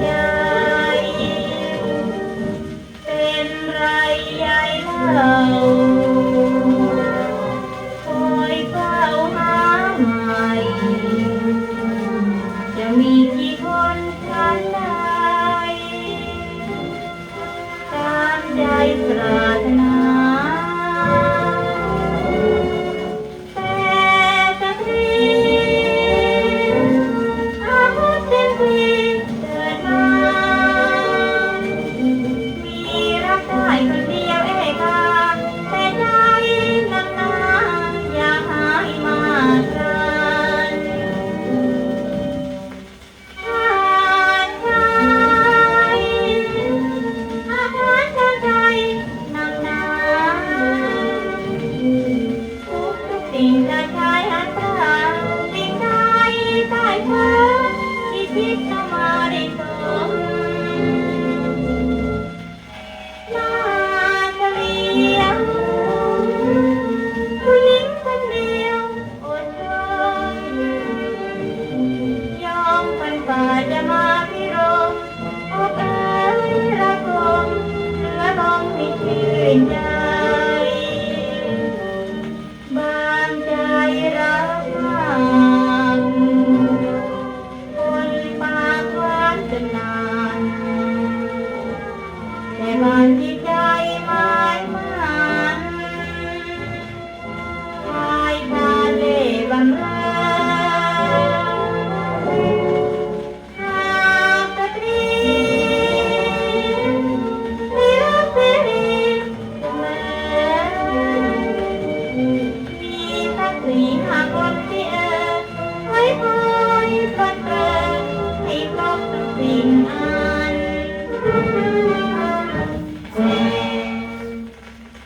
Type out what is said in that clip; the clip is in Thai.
ใจเป็นไรยายเล่าคอยเฝ้าหาใหม่ จะมีกี่คนทันใดตามใจปราร จะใช้หันตราสิ่งใดใต้ฟ้าที่คิดเข้ามาได้สมมาเฉลียวผู้หญิงคนเดียวอดทนยอมพันฝ่าจะมาพิรมอกเอ๋ยระกมเหลือลมให้ชื่นใจ Amen.